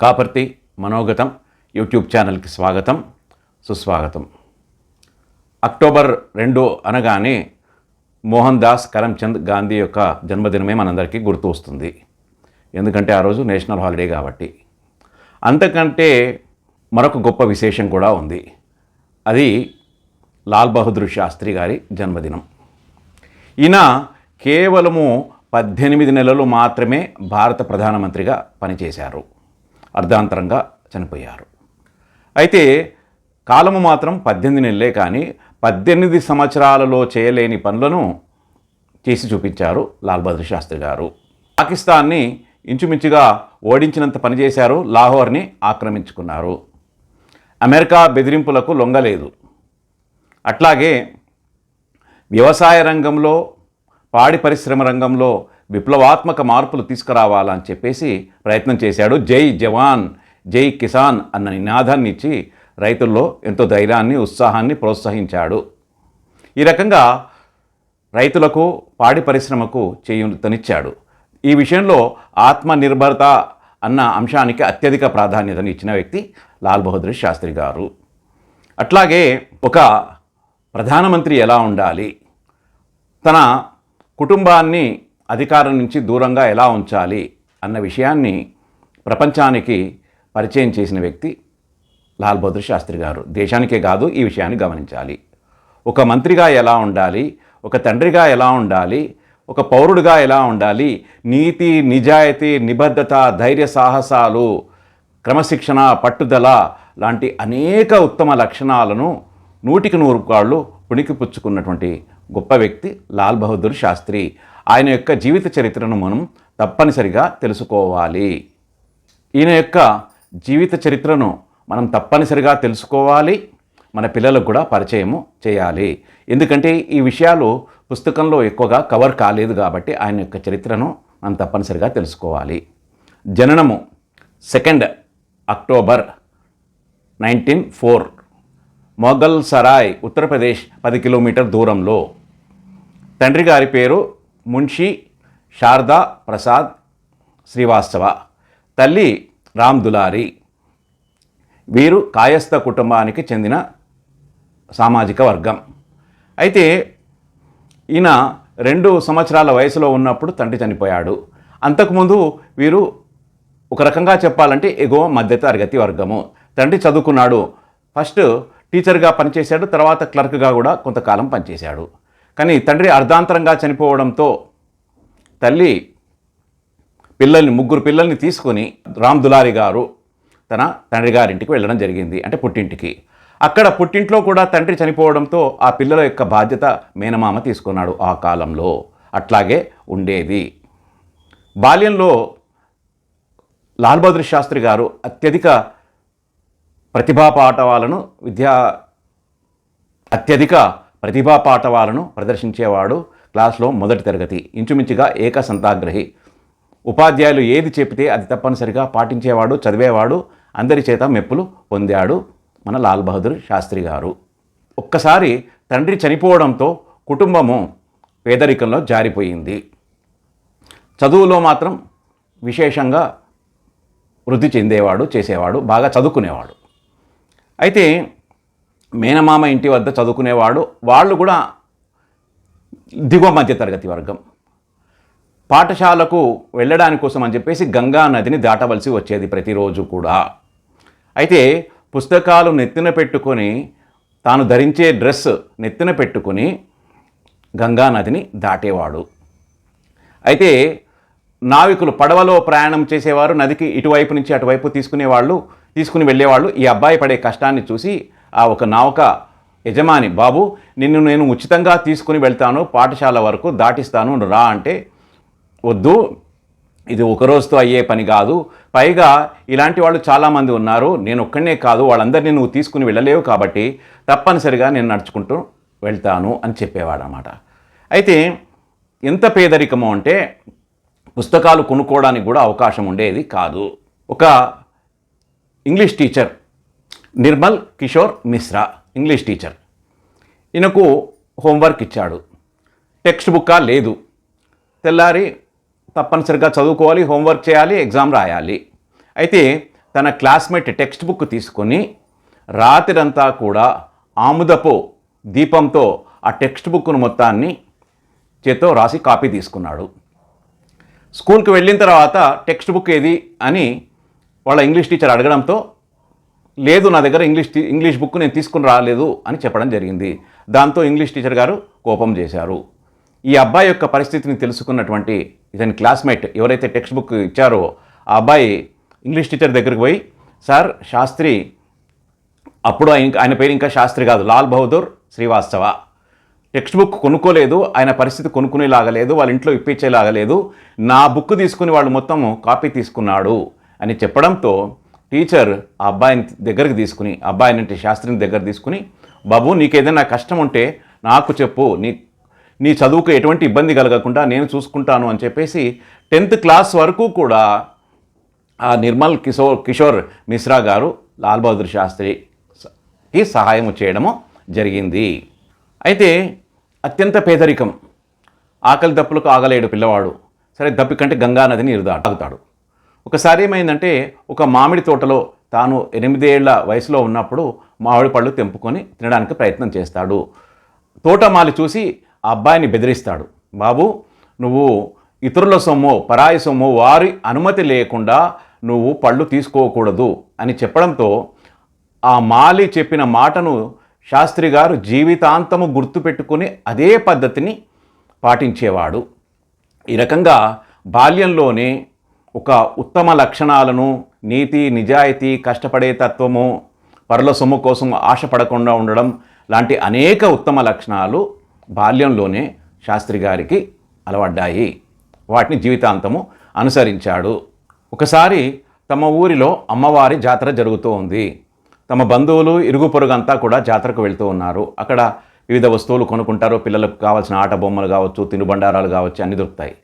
Kaparthi మనోగతం YouTube ఛానల్కి స్వాగతం సుస్వాగతం. అక్టోబర్ రెండు అనగానే మోహన్ దాస్ కరమ్చంద్ గాంధీ యొక్క జన్మదినమే మనందరికీ గుర్తు వస్తుంది. ఎందుకంటే ఆ రోజు నేషనల్ హాలిడే కాబట్టి. అంతకంటే మరొక గొప్ప విశేషం కూడా ఉంది. అది లాల్ బహదూర్ శాస్త్రి గారి జన్మదినం. ఈయన కేవలము పద్దెనిమిది నెలలు మాత్రమే భారత ప్రధానమంత్రిగా పనిచేశారు. అర్ధాంతరంగా చనిపోయారు. అయితే కాలము మాత్రం పద్దెనిమిది నెలలే కానీ పద్దెనిమిది సంవత్సరాలలో చేయలేని పనులను చేసి చూపించారు లాల్ బహదూర్ శాస్త్రి గారు. పాకిస్తాన్ని ఇంచుమించుగా ఓడించినంత పనిచేశారు లాహోర్ని ఆక్రమించుకున్నారు. అమెరికా బెదిరింపులకు లొంగలేదు. అట్లాగే వ్యవసాయ రంగంలో పాడి పరిశ్రమ రంగంలో విప్లవాత్మక మార్పులు తీసుకురావాలని చెప్పేసి ప్రయత్నం చేశాడు. జై జవాన్ జై కిసాన్ అన్న నినాదాన్ని ఇచ్చి రైతుల్లో ఎంతో ధైర్యాన్ని ఉత్సాహాన్ని ప్రోత్సహించాడు. ఈ రకంగా రైతులకు పాడి పరిశ్రమకు చేయూతనిచ్చాడు. ఈ విషయంలో ఆత్మనిర్భరత అన్న అంశానికి అత్యధిక ప్రాధాన్యతను ఇచ్చిన వ్యక్తి లాల్ బహదూర్ శాస్త్రి గారు. అట్లాగే ఒక ప్రధానమంత్రి ఎలా ఉండాలి? తన కుటుంబాన్ని అధికారం నుంచి దూరంగా ఎలా ఉంచాలి అన్న విషయాన్ని ప్రపంచానికి పరిచయం చేసిన వ్యక్తి లాల్ బహదూర్ శాస్త్రి గారు. దేశానికే కాదు ఈ విషయాన్ని గమనించాలి. ఒక మంత్రిగా ఎలా ఉండాలి ఒక తండ్రిగా ఎలా ఉండాలి ఒక పౌరుడిగా ఎలా ఉండాలి నీతి నిజాయితీ నిబద్ధత ధైర్య సాహసాలు క్రమశిక్షణ పట్టుదల లాంటి అనేక ఉత్తమ లక్షణాలను నూటికి నూరు కాళ్ళు పుణికిపుచ్చుకున్నటువంటి గొప్ప వ్యక్తి లాల్ బహదూర్ శాస్త్రి. ఆయన యొక్క జీవిత చరిత్రను మనం తప్పనిసరిగా తెలుసుకోవాలి. ఈయన యొక్క జీవిత చరిత్రను మనం తప్పనిసరిగా తెలుసుకోవాలి. మన పిల్లలకు కూడా పరిచయము చేయాలి. ఎందుకంటే ఈ విషయాలు పుస్తకంలో ఎక్కువగా కవర్ కాలేదు కాబట్టి ఆయన యొక్క చరిత్రను మనం తప్పనిసరిగా తెలుసుకోవాలి. జననము second October nineteen four Mughal Sarai Uttar Pradesh పది కిలోమీటర్ దూరంలో. తండ్రి గారి పేరు మున్షి శారదా ప్రసాద్ శ్రీవాస్తవ తల్లి రామ్ దులారి. వీరు కాయస్థ కుటుంబానికి చెందిన సామాజిక వర్గం. అయితే ఈయన రెండు సంవత్సరాల వయసులో ఉన్నప్పుడు తండ్రి చనిపోయాడు. అంతకుముందు వీరు ఒక రకంగా చెప్పాలంటే ఎగువ మధ్య తరగతి వర్గము. తండ్రి చదువుకున్నాడు. ఫస్ట్ టీచర్గా పనిచేశాడు తర్వాత క్లర్క్గా కూడా కొంతకాలం పనిచేశాడు. కానీ తండ్రి అర్ధాంతరంగా చనిపోవడంతో తల్లి పిల్లల్ని ముగ్గురు పిల్లల్ని తీసుకొని రామ్ దులారి గారు తన తండ్రి గారింటికి వెళ్ళడం జరిగింది అంటే పుట్టింటికి. అక్కడ పుట్టింట్లో కూడా తండ్రి చనిపోవడంతో ఆ పిల్లల యొక్క బాధ్యత మేనమామ తీసుకున్నాడు ఆ కాలంలో. అట్లాగే ఉండేది. బాల్యంలో లాల్ బహదూర్ శాస్త్రి గారు అత్యధిక ప్రతిభా పాఠవాలను విద్యా అత్యధిక ప్రతిభా పాఠవాలను ప్రదర్శించేవాడు క్లాస్లో మొదటి తరగతి. ఇంచుమించుగా ఏక సంతాగ్రహి ఉపాధ్యాయులు ఏది చెబితే అది తప్పనిసరిగా పాటించేవాడు చదివేవాడు అందరి చేత మెప్పులు పొందాడు మన లాల్ బహదూర్ శాస్త్రి గారు. ఒక్కసారి తండ్రి చనిపోవడంతో కుటుంబము పేదరికంలో జారిపోయింది. చదువులో మాత్రం విశేషంగా వృద్ధి చెందేవాడు చేసేవాడు బాగా చదువుకునేవాడు. అయితే మేనమామ ఇంటి వద్ద చదువుకునేవాడు వాళ్ళు కూడా దిగువ మధ్య తరగతి వర్గం. పాఠశాలకు వెళ్ళడానికి కోసం అని చెప్పేసి గంగా నదిని దాటవలసి వచ్చేది ప్రతిరోజు కూడా. అయితే పుస్తకాలు నెత్తిన పెట్టుకొని తాను ధరించే డ్రెస్ నెత్తిన పెట్టుకొని గంగా నదిని దాటేవాడు. అయితే నావికులు పడవలో ప్రయాణం చేసేవారు నదికి ఇటువైపు నుంచి అటువైపు తీసుకునేవాళ్ళు తీసుకుని వెళ్ళేవాళ్ళు ఈ అబ్బాయి పడే కష్టాన్ని చూసి ఆ ఒక నావక యజమాని బాబు నిన్ను నేను ఉచితంగా తీసుకుని వెళ్తాను పాఠశాల వరకు దాటిస్తాను రా అంటే వద్దు ఇది ఒక రోజుతో అయ్యే పని కాదు. పైగా ఇలాంటి వాళ్ళు చాలామంది ఉన్నారు. నేను ఒక్కడనే కాదు వాళ్ళందరినీ నువ్వు తీసుకుని వెళ్ళలేవు కాబట్టి తప్పనిసరిగా నేను నడుచుకుంటూ వెళ్తాను అని చెప్పేవాడు అనమాట అయితే ఎంత పేదరికము అంటే పుస్తకాలు కొనుక్కోవడానికి కూడా అవకాశం ఉండేది కాదు. ఒక English teacher Nirmal Kishore Mishra English teacher. ఈయనకు హోంవర్క్ ఇచ్చాడు. టెక్స్ట్ బుక్కా లేదు. తెల్లారి తప్పనిసరిగా చదువుకోవాలి హోంవర్క్ చేయాలి ఎగ్జామ్ రాయాలి. అయితే తన క్లాస్మేట్ టెక్స్ట్ బుక్ తీసుకొని రాత్రంతా కూడా ఆముదపు దీపంతో ఆ టెక్స్ట్ బుక్ను మొత్తాన్ని చేత్తో రాసి కాపీ తీసుకున్నాడు. స్కూల్కి వెళ్ళిన తర్వాత టెక్స్ట్ బుక్ ఏది అని వాళ్ళ ఇంగ్లీష్ టీచర్ అడగడంతో లేదు నా దగ్గర ఇంగ్లీష్ టీ- ఇంగ్లీష్ బుక్ నేను తీసుకుని రాలేదు అని చెప్పడం జరిగింది. దాంతో ఇంగ్లీష్ టీచర్ గారు కోపం చేశారు. ఈ అబ్బాయి యొక్క పరిస్థితిని తెలుసుకున్నటువంటి ఇతని క్లాస్మేట్ ఎవరైతే టెక్స్ట్ బుక్ ఇచ్చారో ఆ అబ్బాయి ఇంగ్లీష్ టీచర్ దగ్గరికి పోయి సార్ శాస్త్రి అప్పుడు ఆయన ఆయన పేరు ఇంకా శాస్త్రి కాదు లాల్ బహదూర్ శ్రీవాస్తవ. టెక్స్ట్ బుక్ కొనుక్కోలేదు ఆయన పరిస్థితి కొనుక్కునేలాగా లేదు వాళ్ళ ఇంట్లో ఇప్పించేలాగా లేదు నా బుక్ తీసుకుని వాళ్ళు మొత్తం కాపీ తీసుకున్నాడు అని చెప్పడంతో టీచర్ ఆ అబ్బాయిని దగ్గరికి తీసుకుని అబ్బాయిని అంటే శాస్త్రిని దగ్గర తీసుకుని బాబు నీకేదైనా కష్టం ఉంటే నాకు చెప్పు. నీ నీ చదువుకు ఎటువంటి ఇబ్బంది కలగకుండా నేను చూసుకుంటాను అని చెప్పేసి టెన్త్ క్లాస్ వరకు కూడా ఆ నిర్మల్ కిషోర్ కిషోర్ మిశ్రా గారు లాల్ బహదూర్ శాస్త్రికి సహాయం చేయడము జరిగింది. అయితే అత్యంత పేదరికం. ఆకలి దప్పులకు ఆగలేడు పిల్లవాడు. సరే దప్పికంటే గంగానదిని గంగా నీరు ఒకసారి ఏమైందంటే ఒక మామిడి తోటలో తాను ఎనిమిదేళ్ళ వయసులో ఉన్నప్పుడు మామిడి పళ్ళు తెంపుకొని తినడానికి ప్రయత్నం చేస్తాడు. తోటమాలి చూసి ఆ అబ్బాయిని బెదిరిస్తాడు. బాబు నువ్వు ఇతరుల సొమ్ము పరాయి సొమ్ము వారి అనుమతి లేకుండా నువ్వు పళ్ళు తీసుకోకూడదు అని చెప్పడంతో ఆ మాలి చెప్పిన మాటను శాస్త్రి గారు జీవితాంతము గుర్తుపెట్టుకుని అదే పద్ధతిని పాటించేవాడు. ఈ రకంగా బాల్యంలోనే ఒక ఉత్తమ లక్షణాలను నీతి నిజాయితీ కష్టపడే తత్వము పరుల సొమ్ము కోసం ఆశపడకుండా ఉండడం లాంటి అనేక ఉత్తమ లక్షణాలు బాల్యంలోనే శాస్త్రి గారికి అలవడ్డాయి. వాటిని జీవితాంతము అనుసరించాడు. ఒకసారి తమ ఊరిలో అమ్మవారి జాతర జరుగుతూ ఉంది. తమ బంధువులు ఇరుగు పొరుగు అంతా కూడా జాతరకు వెళ్తూ ఉన్నారు. అక్కడ వివిధ వస్తువులు కొనుక్కుంటారు. పిల్లలకు కావాల్సిన ఆట బొమ్మలు కావచ్చు తినుబండారాలు కావచ్చు అన్నీ దొరుకుతాయి.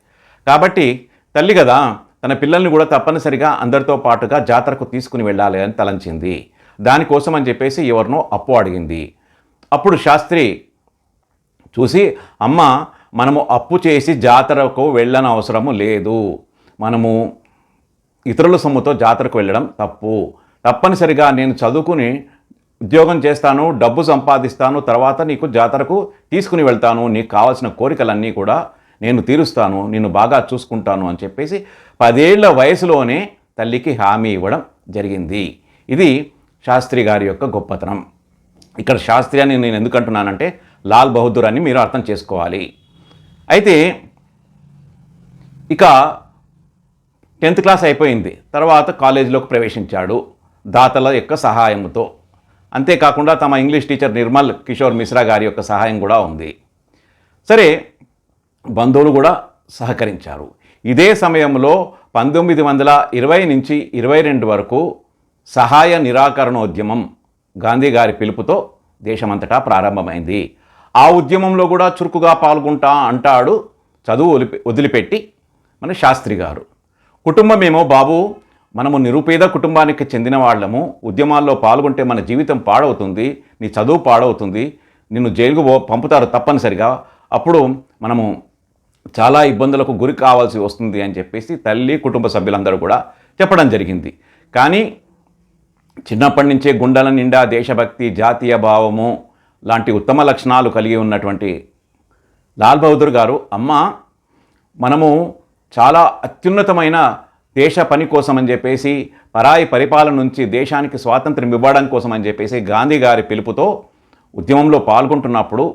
కాబట్టి తల్లి కదా తన పిల్లల్ని కూడా తప్పనిసరిగా అందరితో పాటుగా జాతరకు తీసుకుని వెళ్ళాలి అని తలంచింది. దానికోసం అని చెప్పేసి ఎవరినో అప్పు అడిగింది. అప్పుడు శాస్త్రి చూసి అమ్మ మనము అప్పు చేసి జాతరకు వెళ్ళని అవసరము లేదు. మనము ఇతరుల సొమ్ముతో జాతరకు వెళ్ళడం తప్పు. తప్పనిసరిగా నేను చదువుకుని ఉద్యోగం చేస్తాను డబ్బు సంపాదిస్తాను తర్వాత నీకు జాతరకు తీసుకుని వెళ్తాను. నీకు కావాల్సిన కోరికలన్నీ కూడా నేను తీరుస్తాను నిన్ను బాగా చూసుకుంటాను అని చెప్పేసి పదేళ్ళ వయసులోనే తల్లికి హామీ ఇవ్వడం జరిగింది. ఇది శాస్త్రి గారి యొక్క గొప్పతనం. ఇక్కడ శాస్త్రి అని నేను ఎందుకు అంటున్నానంటే లాల్ బహదూర్ అని మీరు అర్థం చేసుకోవాలి. అయితే ఇక టెన్త్ క్లాస్ అయిపోయింది. తర్వాత కాలేజీలోకి ప్రవేశించాడు దాతల యొక్క సహాయంతో అంతేకాకుండా తమ ఇంగ్లీష్ టీచర్ నిర్మల్ కిషోర్ మిశ్రా గారి యొక్క సహాయం కూడా ఉంది. సరే బంధువులు కూడా సహకరించారు. ఇదే సమయంలో పంతొమ్మిది వందల ఇరవై నుంచి ఇరవై రెండు వరకు సహాయ నిరాకరణోద్యమం గాంధీ గారి పిలుపుతో దేశమంతటా ప్రారంభమైంది. ఆ ఉద్యమంలో కూడా చురుకుగా పాల్గొంటా అంటాడు చదువు వదిలిపె- వదిలిపెట్టి మన శాస్త్రి గారు. కుటుంబమేమో బాబు మనము నిరుపేద కుటుంబానికి చెందిన వాళ్ళము ఉద్యమాల్లో పాల్గొంటే మన జీవితం పాడవుతుంది నీ చదువు పాడవుతుంది నిన్ను జైలుకు పంపుతారు తప్పనిసరిగా అప్పుడు మనము చాలా ఇబ్బందులకు గురి కావాల్సి వస్తుంది అని చెప్పేసి తల్లి కుటుంబ సభ్యులందరూ కూడా చెప్పడం జరిగింది. కానీ చిన్నప్పటి నుంచే గుండెల నిండా దేశభక్తి జాతీయ భావము లాంటి ఉత్తమ లక్షణాలు కలిగి ఉన్నటువంటి లాల్ బహదూర్ గారు అమ్మ మనము చాలా అత్యున్నతమైన దేశ పని కోసం అని చెప్పేసి పరాయి పరిపాలన నుంచి దేశానికి స్వాతంత్రం ఇవ్వడం కోసం అని చెప్పేసి గాంధీ గారి పిలుపుతో ఉద్యమంలో పాల్గొంటున్నప్పుడు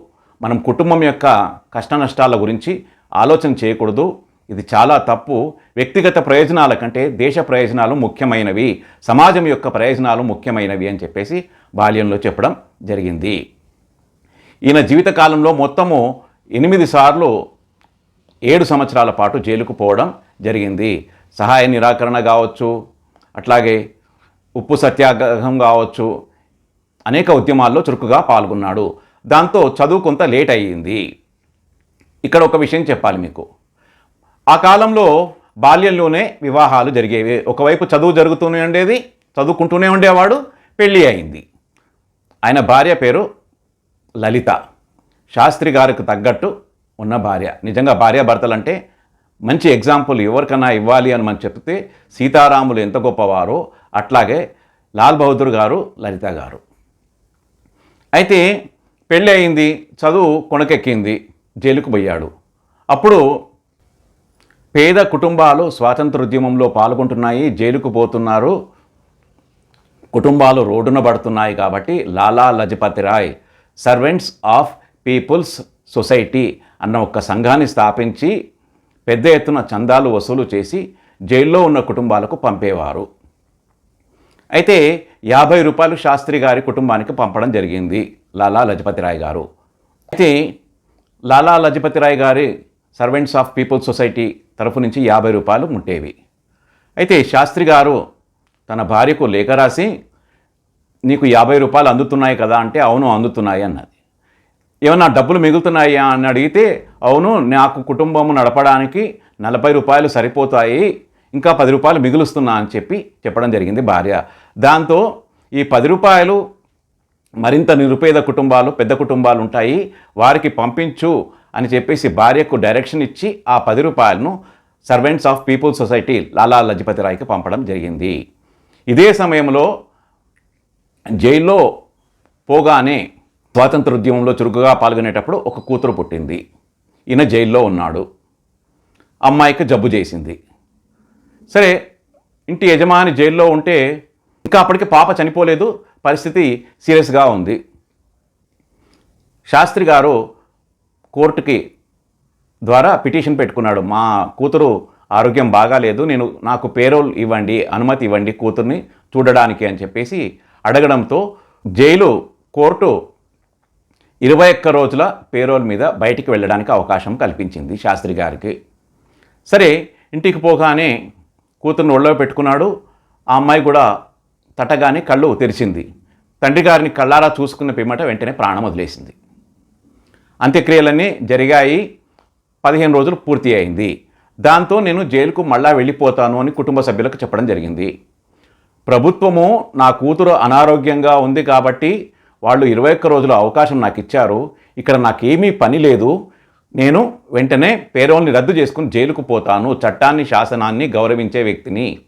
మనం కుటుంబం యొక్క కష్ట నష్టాల గురించి ఆలోచన చేయకూడదు. ఇది చాలా తప్పు. వ్యక్తిగత ప్రయోజనాల కంటే దేశ ప్రయోజనాలు ముఖ్యమైనవి. సమాజం యొక్క ప్రయోజనాలు ముఖ్యమైనవి అని చెప్పేసి బాల్యంలో చెప్పడం జరిగింది. ఈయన జీవితకాలంలో మొత్తము ఎనిమిది సార్లు ఏడు సంవత్సరాల పాటు జైలుకు పోవడం జరిగింది. సహాయ నిరాకరణ కావచ్చు అట్లాగే ఉప్పు సత్యాగ్రహం కావచ్చు అనేక ఉద్యమాల్లో చురుకుగా పాల్గొన్నాడు. దాంతో చదువు కొంత లేట్ అయ్యింది. ఇక్కడ ఒక విషయం చెప్పాలి మీకు. ఆ కాలంలో బాల్యంలోనే వివాహాలు జరిగేవి. ఒకవైపు చదువు జరుగుతూనే ఉండేది చదువుకుంటూనే ఉండేవాడు పెళ్ళి అయింది. ఆయన భార్య పేరు లలిత. శాస్త్రి గారికి తగ్గట్టు ఉన్న భార్య. నిజంగా భార్యాభర్తలంటే మంచి ఎగ్జాంపుల్ ఎవరికన్నా ఇవ్వాలి అని మనం చెప్తే సీతారాములు ఎంత గొప్పవారో అట్లాగే లాల్ బహదూర్ గారు లలిత గారు. అయితే పెళ్ళి అయింది చదువు కొనకెక్కింది. జైలుకు పోయాడు. అప్పుడు పేద కుటుంబాలు స్వాతంత్రోద్యమంలో పాల్గొంటున్నాయి జైలుకు పోతున్నారు. కుటుంబాలు రోడ్డున పడుతున్నాయి కాబట్టి Lala Lajpat Rai servants of people's society అన్న ఒక సంఘాన్ని స్థాపించి పెద్ద ఎత్తున చందాలు వసూలు చేసి జైల్లో ఉన్న కుటుంబాలకు పంపేవారు. అయితే యాభై రూపాయలు శాస్త్రి గారి కుటుంబానికి పంపడం జరిగింది లాలా లజపతి రాయ్ గారు. అయితే లాలా లజపతి రాయ్ గారి సర్వెంట్స్ ఆఫ్ పీపుల్స్ సొసైటీ తరఫు నుంచి యాభై రూపాయలు ముట్టేవి. అయితే శాస్త్రి గారు తన భార్యకు లేఖ రాసి నీకు యాభై రూపాయలు అందుతున్నాయి కదా అంటే అవును అందుతున్నాయి అన్నది. ఏమన్నా డబ్బులు మిగులుతున్నాయా? అని అడిగితే అవును నాకు కుటుంబము నడపడానికి నలభై రూపాయలు సరిపోతాయి ఇంకా పది రూపాయలు మిగులుస్తున్నా అని చెప్పి చెప్పడం జరిగింది భార్య. దాంతో ఈ పది రూపాయలు మరింత నిరుపేద కుటుంబాలు పెద్ద కుటుంబాలు ఉంటాయి. వారికి పంపించు అని చెప్పేసి భార్యకు డైరెక్షన్ ఇచ్చి ఆ పది రూపాయలను servants of people society Lala Lajpat రాయ్కి పంపడం జరిగింది. ఇదే సమయంలో జైల్లో పోగానే స్వాతంత్ర ఉద్యమంలో చురుకుగా పాల్గొనేటప్పుడు ఒక కూతురు పుట్టింది. ఈయన జైల్లో ఉన్నాడు. అమ్మాయికి జబ్బు చేసింది. సరే ఇంటి యజమాని జైల్లో ఉంటే ఇంకా అప్పటికి పాప చనిపోలేదు. పరిస్థితి సీరియస్గా ఉంది. శాస్త్రి గారు కోర్టుకి ద్వారా పిటిషన్ పెట్టుకున్నాడు. మా కూతురు ఆరోగ్యం బాగాలేదు నేను నాకు పేరోల్ ఇవ్వండి అనుమతి ఇవ్వండి కూతుర్ని చూడడానికి అని చెప్పేసి అడగడంతో జైలు కోర్టు ఇరవై ఒక్క రోజుల పేరోల్ మీద బయటికి వెళ్ళడానికి అవకాశం కల్పించింది శాస్త్రి గారికి. సరే ఇంటికి పోగానే కూతుర్ని ఒళ్ళో పెట్టుకున్నాడు. ఆ అమ్మాయి కూడా తటగానే కళ్ళు తెరిచింది. తండ్రి గారిని కళ్ళారా చూసుకున్న పిమ్మట వెంటనే ప్రాణం వదిలేసింది. అంత్యక్రియలన్నీ జరిగాయి. పదిహేను రోజులు పూర్తి అయింది. దాంతో నేను జైలుకు మళ్ళా వెళ్ళిపోతాను అని కుటుంబ సభ్యులకు చెప్పడం జరిగింది. ప్రభుత్వము నా కూతురు అనారోగ్యంగా ఉంది కాబట్టి వాళ్ళు ఇరవై ఒక్క రోజుల అవకాశం నాకు ఇచ్చారు. ఇక్కడ నాకేమీ పని లేదు. నేను వెంటనే పేరోల్ని రద్దు చేసుకుని జైలుకు పోతాను. చట్టాన్ని శాసనాన్ని గౌరవించే వ్యక్తిని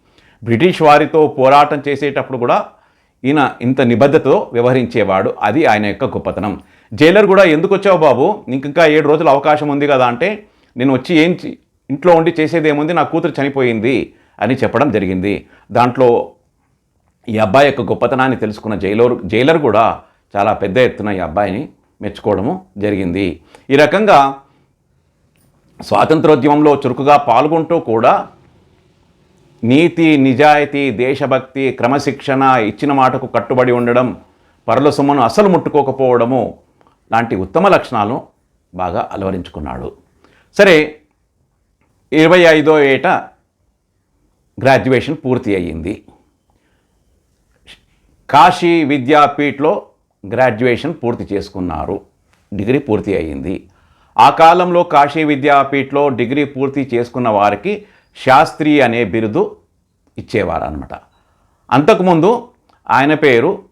బ్రిటిష్ వారితో పోరాటం చేసేటప్పుడు కూడా ఈయన ఇంత నిబద్ధతతో వ్యవహరించేవాడు. అది ఆయన యొక్క గొప్పతనం. జైలర్ కూడా ఎందుకు వచ్చావు బాబు? నీకు ఇంకా ఏడు రోజులు అవకాశం ఉంది కదా అంటే నేను వచ్చి ఏం ఇంట్లో ఉండి చేసేదేముంది? నా కూతురు చనిపోయింది అని చెప్పడం జరిగింది. దాంట్లో ఈ అబ్బాయి యొక్క గొప్పతనాన్ని తెలుసుకున్న జైలర్ జైలర్ కూడా చాలా పెద్ద ఎత్తున ఈ అబ్బాయిని మెచ్చుకోవడము జరిగింది. ఈ రకంగా స్వాతంత్రోద్యమంలో చురుకుగా పాల్గొంటూ కూడా నీతి నిజాయితీ దేశభక్తి క్రమశిక్షణ ఇచ్చిన మాటకు కట్టుబడి ఉండడం పరుల సొమ్మును అసలు ముట్టుకోకపోవడము లాంటి ఉత్తమ లక్షణాలను బాగా అలవరించుకున్నాడు. సరే ఇరవై ఐదో ఏట గ్రాడ్యుయేషన్ పూర్తి అయ్యింది. కాశీ విద్యాపీఠలో గ్రాడ్యుయేషన్ పూర్తి చేసుకున్నారు. డిగ్రీ పూర్తి అయ్యింది. ఆ కాలంలో కాశీ విద్యాపీఠలో డిగ్రీ పూర్తి చేసుకున్న వారికి శాస్త్రి అనే బిరుదు ఇచ్చేవారనమాట అంతకుముందు ఆయన పేరు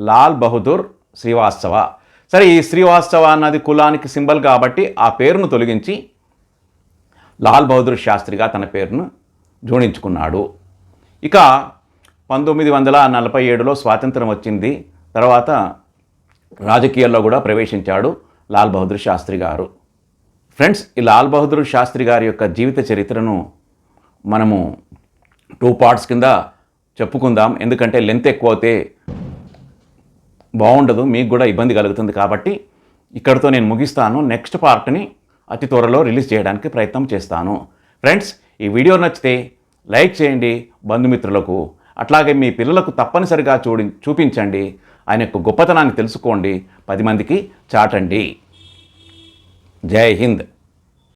లాల్ బహదూర్ శ్రీవాస్తవ. సరే ఈ శ్రీవాస్తవ అన్నది కులానికి సింబల్ కాబట్టి ఆ పేరును తొలగించి లాల్ బహదూర్ శాస్త్రిగా తన పేరును జోడించుకున్నాడు. ఇక పంతొమ్మిది వందల నలభై ఏడులో స్వాతంత్రం వచ్చింది. తర్వాత రాజకీయాల్లో కూడా ప్రవేశించాడు లాల్ బహదూర్ శాస్త్రి గారు. ఫ్రెండ్స్ ఈ లాల్ బహదూర్ శాస్త్రి గారి యొక్క జీవిత చరిత్రను మనము టూ పార్ట్స్ కింద చెప్పుకుందాం. ఎందుకంటే లెంత్ ఎక్కువ అవుతే బాగుండదు మీకు కూడా ఇబ్బంది కలుగుతుంది కాబట్టి ఇక్కడితో నేను ముగిస్తాను. నెక్స్ట్ పార్ట్ని అతి త్వరలో రిలీజ్ చేయడానికి ప్రయత్నం చేస్తాను. ఫ్రెండ్స్ ఈ వీడియో నచ్చితే లైక్ చేయండి బంధుమిత్రులకు. అట్లాగే మీ పిల్లలకు తప్పనిసరిగా చూడి చూపించండి. ఆయన యొక్క గొప్పతనాన్ని తెలుసుకోండి. పది మందికి చాటండి. జై హింద్.